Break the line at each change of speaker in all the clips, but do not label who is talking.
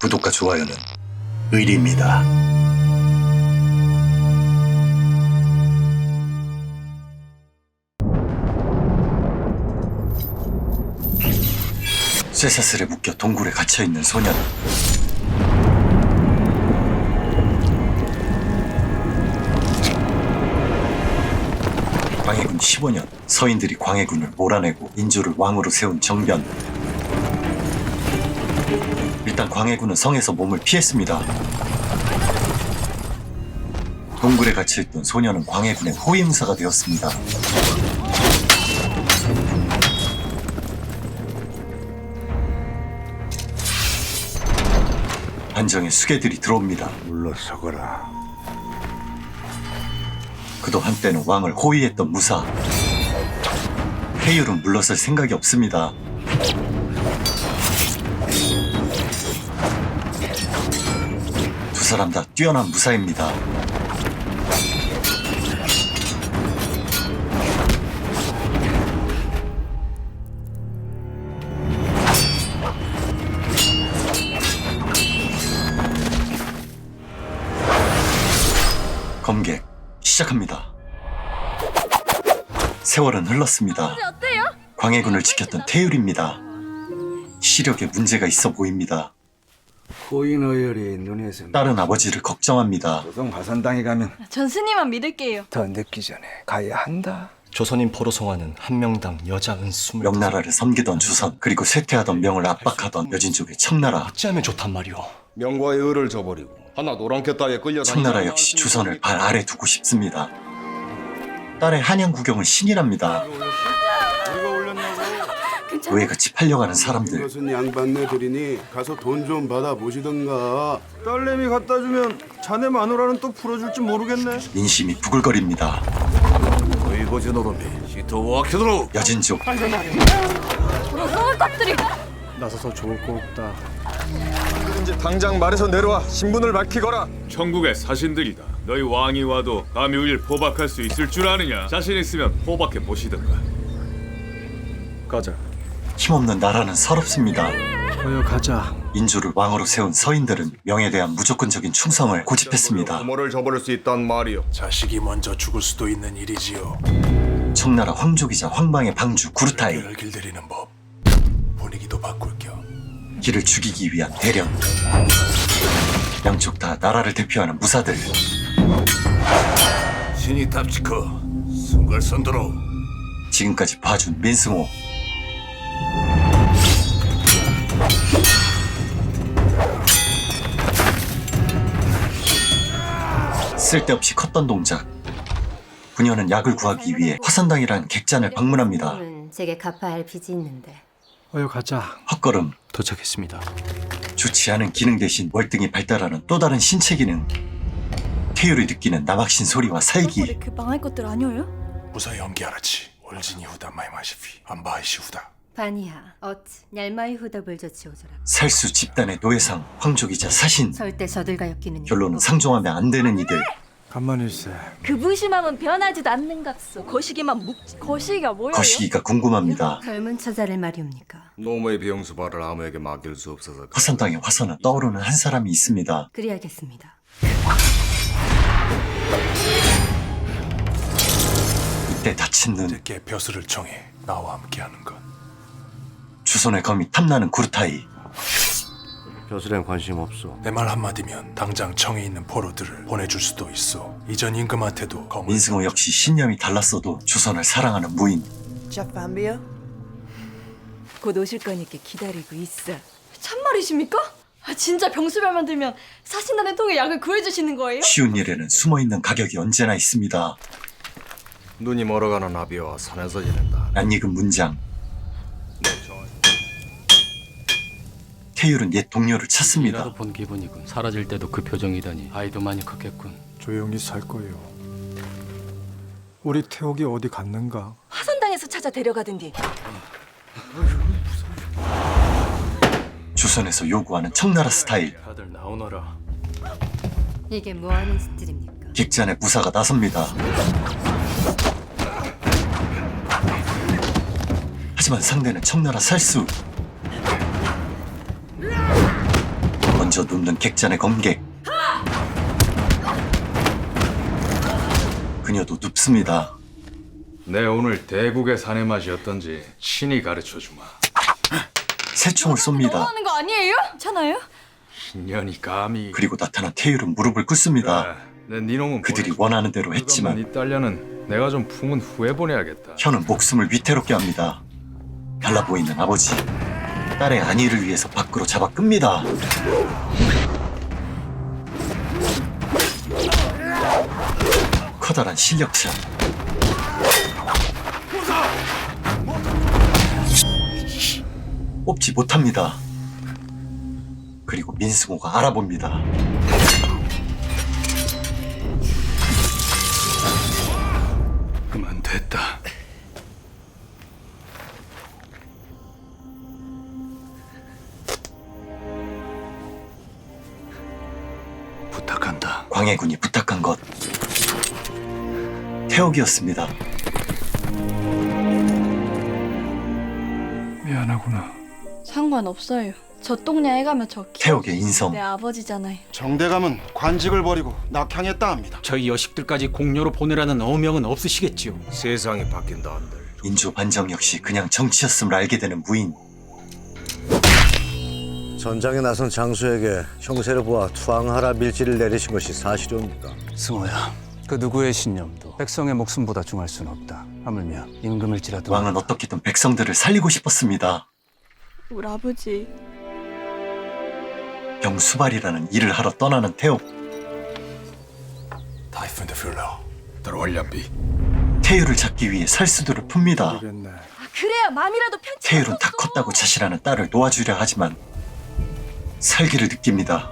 구독과 좋아요는 의리입니다. 쇠사슬에 묶여 동굴에 갇혀 있는 소년. 광해군 15년 서인들이 광해군을 몰아내고 인조를 왕으로 세운 정변. 일단 광해군은 성에서 몸을 피했습니다. 동굴에 갇혀있던 소녀는 광해군의 호위무사가 되었습니다. 한정에 수계들이 들어옵니다.
물러서거라.
그도 한때는 왕을 호위했던 무사. 회율은 물러설 생각이 없습니다. 사람 다 뛰어난 무사입니다. 검객 시작합니다. 세월은 흘렀습니다. 광해군을 지켰던 태율입니다. 시력에 문제가 있어 보입니다.
호인 어열이 눈에서
딸은 아버지를 걱정합니다.
조동 화산당에 가면
전 스님만 믿을게요.
더 늦기 전에 가야 한다.
조선인 포로송화는 한 명당 여자 은 스물
명나라를 섬기던 주선 그리고 쇠퇴하던 명을 압박하던 여진족의 청나라
어찌하면 좋단 말이오
명과의 을을 저버리고 하나 노랑캐 따위에 끌려다니는
청나라 역시 주선을 발 아래 두고 싶습니다. 딸의 한양 구경은 신이랍니다. 노예같이 팔려가는 사람들
이것은 양반네 들이니 가서 돈 좀 받아 보시던가.
딸내미 갖다 주면 자네 마누라는 또 풀어줄지 모르겠네
인심이 부글거립니다.
이거지 노름이 시토와 키도록
여진족
무서운 것들이
이제 당장 말해서 내려와 신분을 밝히거라
천국의 사신들이다. 너희 왕이 와도 감히 우릴 포박할 수 있을 줄 아느냐? 자신 있으면 포박해 보시든가.
가자
힘없는 나라는 서럽습니다.
어여 가자.
인조를 왕으로 세운 서인들은 명에 대한 무조건적인 충성을 고집했습니다.
부모를 저버릴 수 있단 말이오
자식이 먼저 죽을 수도 있는 일이지요.
청나라 황족이자 황방의 방주 구르타이
를 길들이는 법. 분위기도 바꿀 겸.
기를 죽이기 위한 대련 양쪽 다 나라를 대표하는 무사들
신이 탑치커 순갈 선도로
지금까지 봐준 민승호 쓸데없이 컸던 동작 부녀는 약을 구하기 위해 화산당이라는 객잔을 방문합니다
은 제게 갚아야 할 빚이 있는데
어여 가자.
헛걸음
도착했습니다
좋지 않은 기능 대신 월등히 발달하는 또 다른 신체 기능 태율이 느끼는 남학신 소리와 살기
그 망할 것들 아니에요?
무사 연기하라치. 올진이 후다 마이 마시피 안바이시 후다.
바니하 어츠 얄마이 후더블 저치 오조라
살수 집단의 노예상 황족이자 사신
절대 저들과 엮이는 일.
결론은 상종하면 안 되는 이들
간만일세.
그 무심함은 변하지도 않는 값소. 거시기만 묵지. 거시기가 뭐예요?
거시기가 궁금합니다
젊은 처자를 말이옵니까
노모의 비용수발을 아무에게 맡길 수 없어서
화산당의 화선은 떠오르는 한 사람이 있습니다
그리하겠습니다
이때 다친 눈
내게 벼슬을 청해 나와 함께하는 것.
주손의 검이 탐나는 구르타이
벼슬엔 관심 없어
내 말 한마디면 당장 청에 있는 포로들을 보내줄 수도 있어. 이전 임금한테도 검을
민승호 역시 신념이 달랐어도 주선을 사랑하는 무인
곧 오실 거니까 기다리고 있어.
참말이십니까? 아, 진짜 병수별만 들면 사신단의 통에 약을 구해주시는 거예요?
쉬운 일에는 숨어있는 가격이 언제나 있습니다
눈이 멀어가는 나비와 산에서 지낸다
낯익은 문장 태율은 옛 동료를 찾습니다
이라도 본 기분이군. 사라질 때도 그 표정이다니. 아이도 많이 컸겠군.
조용히 살 거요. 우리 태옥이 어디 갔는가?
화산당에서 찾아 데려가든지.
주선에서 요구하는 청나라 스타일
다들 나오너라.
이게 뭐하는 짓들입니까
객잔의 무사가 나섭니다 하지만 상대는 청나라 살수 먼저 눕는 객잔의 검객. 그녀도 눕습니다.
내 오늘 대국의 사내 맛이 어떤지 신이 가르쳐 주마.
새 총을 쏩니다.
너무하는 거 아니에요? 괜찮아요?
인연이 감히.
그리고 나타난 태율은 무릎을 꿇습니다.
내 니놈은
그들이
보내줘.
원하는 대로 했지만
이 딸려는 내가 좀 품은 후에 보내야겠다.
현은 목숨을 위태롭게 합니다. 달라 보이는 아버지. 딸의 안위를 위해서 밖으로 잡아 끕니다. 커다란 실력자. 뽑지 못합니다. 그리고 민승호가
알아봅니다.
광해군이 부탁한 것. 태옥이었습니다.
미안하구나.
상관없어요. 저 똥냐에 가면 저 키-
태옥의 인성.
내 아버지잖아요.
정대감은 관직을 버리고 낙향했다 합니다.
저희 여식들까지 공료로 보내라는 어명은 없으시겠지요.
세상이 바뀐다 한들.
인조 반정 역시 그냥 정치였음을 알게 되는 무인.
전장에 나선 장수에게 형세를 보아 투항하라 밀지를 내리신 것이 사실입니까?
승호야, 그 누구의 신념도 백성의 목숨보다 중할 수는 없다. 하물며 임금일지라도
왕은 어떻게든 백성들을 살리고 싶었습니다.
우리 아버지
병수발이라는 일을 하러 떠나는 태옥.
타이푼드 퓨러.
들어올련비.
태율을 잡기 위해 살수도를 풉니다.
모르겠네.
그래야 맘이라도 편치.
태율은 다 컸다고 자신하는 딸을 놓아주려 하지만 살기를 느낍니다.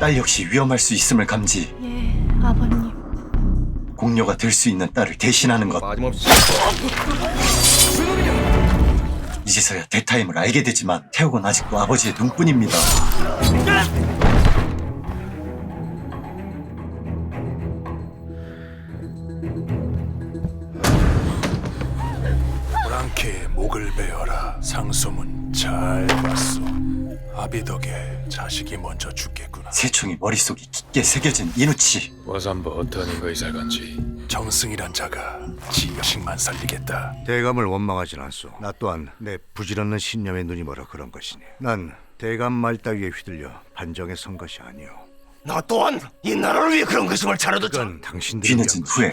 딸 역시 위험할 수 있음을 감지
예, 아버님.
공녀가 될 수 있는 딸을 대신하는 것
빠짐없이.
이제서야 대타임을 알게 되지만 태욱은 아직도 아버지의 눈뿐입니다.
상소문 잘 봤소. 아비 덕에 자식이 먼저 죽겠구나.
새총이 머릿속에 깊게 새겨진 이누치
와산버 어떤 인거이 살건지.
정승이란 자가 지 자식만 살리겠다.
대감을 원망하진 않소. 나 또한 내 부질없는 신념에 눈이 멀어 그런 것이니. 난 대감 말 따위에 휘둘려 반정에 선 것이 아니오.
나 또한 이 나라를 위해 그런 것임을 잘해도
그건 당신들이
뒤늦은
위한
후회.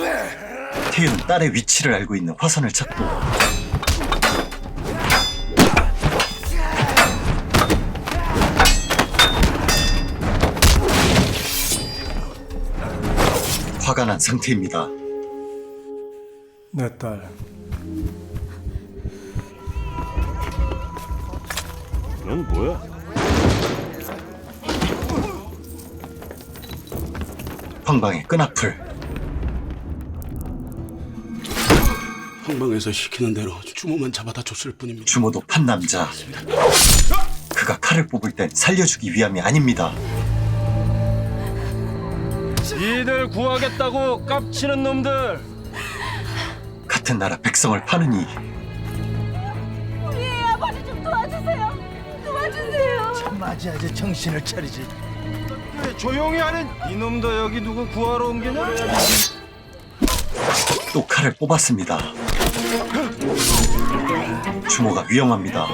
왜?
태율은 딸의 위치를 알고 있는 화선을 찾고 화가 난 상태입니다.
내 딸.
넌 뭐야?
황방의 끈앞을
황방에서 시키는 대로 주모만 잡아다 줬을 뿐입니다.
주모 도 판 남자. 그가 칼을 뽑을 땐 살려주기 위함이 아닙니다.
이들 구하겠다고 깝치는 놈들.
같은 나라 백성을 파느니
우리 아버지 좀 도와주세요. 도와주세요.
맞아야지 정신을 차리지. 조용히 하는 이놈도 여기 누구 구하러 옮기냐?
또 칼을 뽑았습니다. 주모가 위험합니다.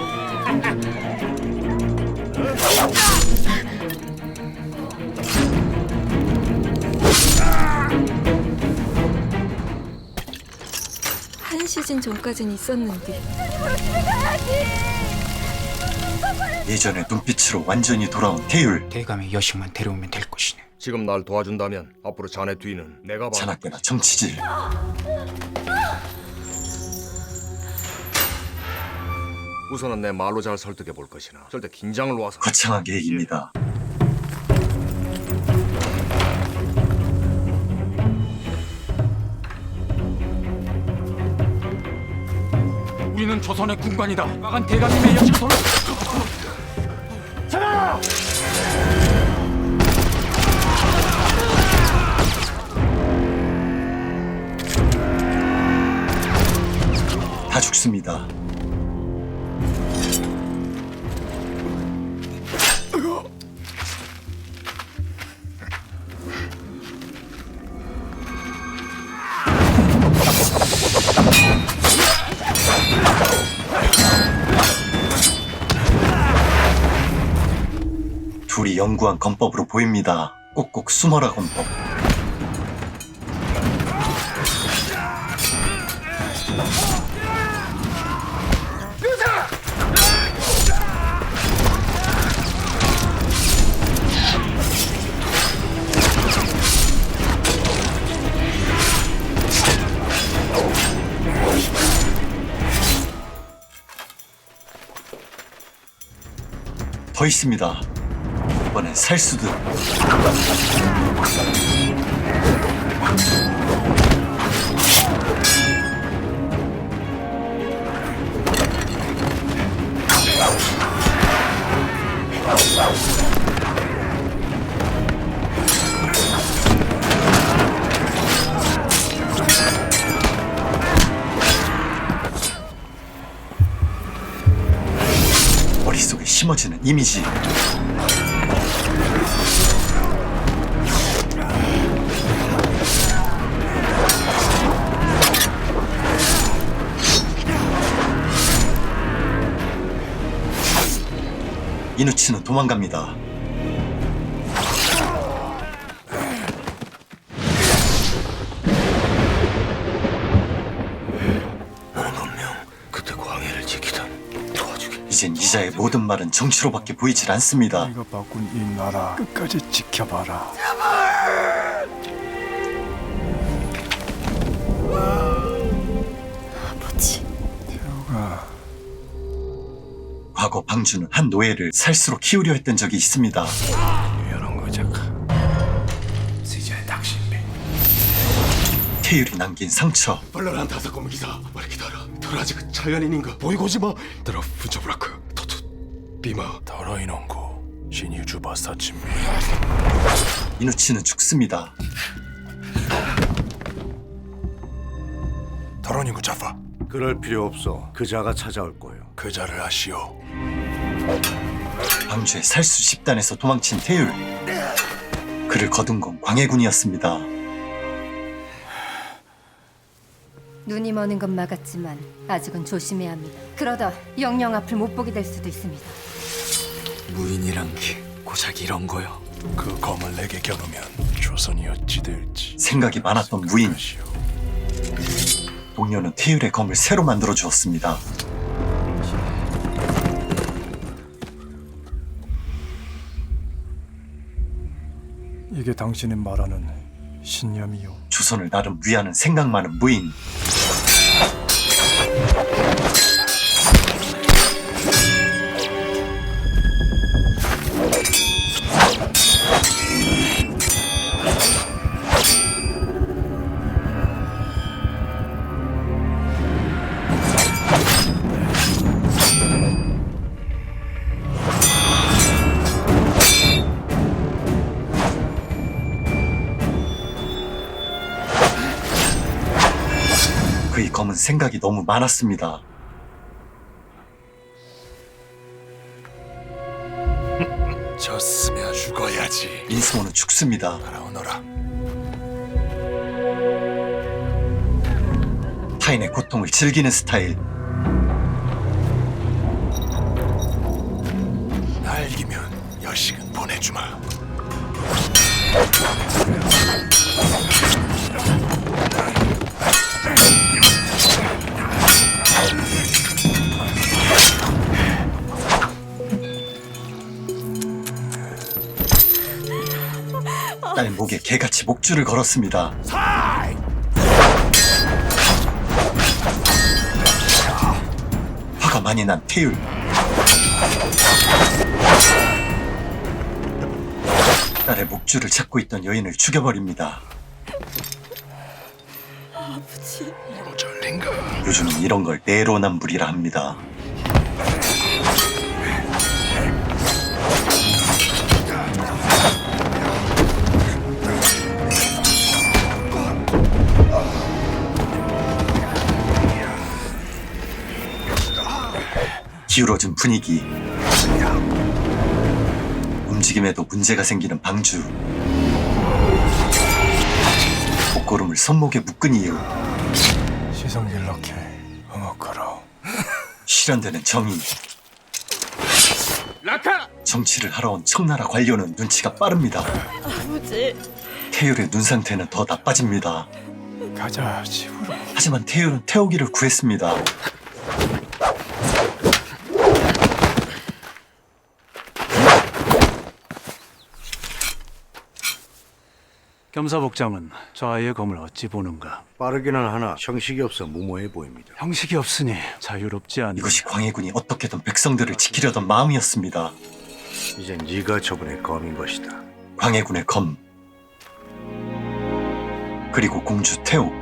한 시즌 전까진 있었는데
예전의 눈빛으로 완전히 돌아온 태율.
대감의 여식만 데려오면 될 것이네.
지금 날 도와준다면 앞으로 자네 뒤는 내가 봐.
자나깨나 정치질.
우선은 내 말로 잘 설득해 볼 것이나 절대 긴장을 놓아서
거창한 계획입니다.
우리는 조선의 군관이다. 마간 대감님의 여직손을
다 죽습니다. 연구한 건법으로 보입니다. 꼭꼭 숨어라 건법. 더 있습니다. 이번엔 살수들. 머릿속에 심어지는 이미지. 이누치는 도망갑니다.
그때 광해를 지키던.
이젠 이자의 모든 말은 정치로밖에 보이질 않습니다.
네가 바꾼 이 나라 끝까지 지켜봐라.
아버
과거 방주는 한 노예를 살수로 키우려 했던 적이 있습니다.
이런.
태율이 남긴 상처.
벌러란 다섯 고문 기사. 말기다라 도라지 그 자연인인가 보이고 오지 마. 들어 붙여보라크. 토투 비마. 더러 이놈고 신유주 버사침미.
이누치는 죽습니다.
더러니구 자파.
그럴 필요 없어. 그 자가 찾아올 거요.
그 자를 아시오.
방주의 살수 집단에서 도망친 태율. 그를 거둔 건 광해군이었습니다.
눈이 머는 건 막았지만 아직은 조심해야 합니다. 그러다 영영 앞을 못 보게 될 수도 있습니다.
무인이란 게 고작 이런 거요.
그 검을 내게 겨누면 조선이 어찌 될지.
생각이 많았던 무인.
것이오.
동료는 태율의 검을 새로 만들어 주었습니다.
이게 당신이 말하는 신념이요.
조선을 나름 위하는 생각 많은 무인. 생각이 너무 많았습니다.
졌으면 죽어야지.
인스모는 죽습니다.
알아오너라.
타인의 고통을 즐기는 스타일.
날 이기면 여식은 보내주마.
딸 목에 개같이 목줄을 걸었습니다. 화가 많이 난 태율. 딸의 목줄을 찾고 있던 여인을 죽여버립니다.
아버지.
요즘은 이런 걸 내로남불이라 합니다. 기울어진 분위기. 움직임에도 문제가 생기는 방주. 목걸음을 손목에 묶은 이유.
넣게 음악 걸어.
실현되는 정의. 정치를 하러 온 청나라 관료는 눈치가 빠릅니다.
아버지.
태율의 눈 상태는 더 나빠집니다.
가자 집으로.
하지만 태율은 태우기를 구했습니다
겸사복장은 저 아이의 검을 어찌 보는가?
빠르기는 하나 형식이 없어 무모해 보입니다.
형식이 없으니 자유롭지 않은
이것이 광해군이 어떻게든 백성들을 지키려던 마음이었습니다
이제 네가 저분의 검인 것이다.
광해군의 검 그리고 공주 태옥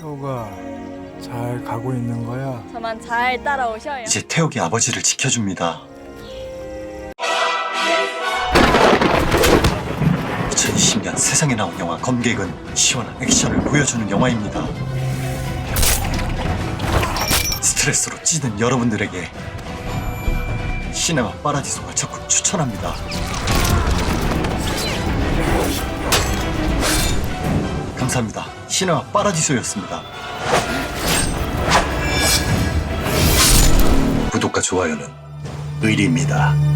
태호가 잘 가고 있는 거야.
저만 잘 따라오셔요.
이제 태옥이 아버지를 지켜줍니다 2020년 세상에 나온 영화 검객은 시원한 액션을 보여주는 영화입니다. 스트레스로 찌든 여러분들에게 시네마 파라디소가 적극 추천합니다. 감사합니다. 시네마 파라디소였습니다. 구독과 좋아요는 의리입니다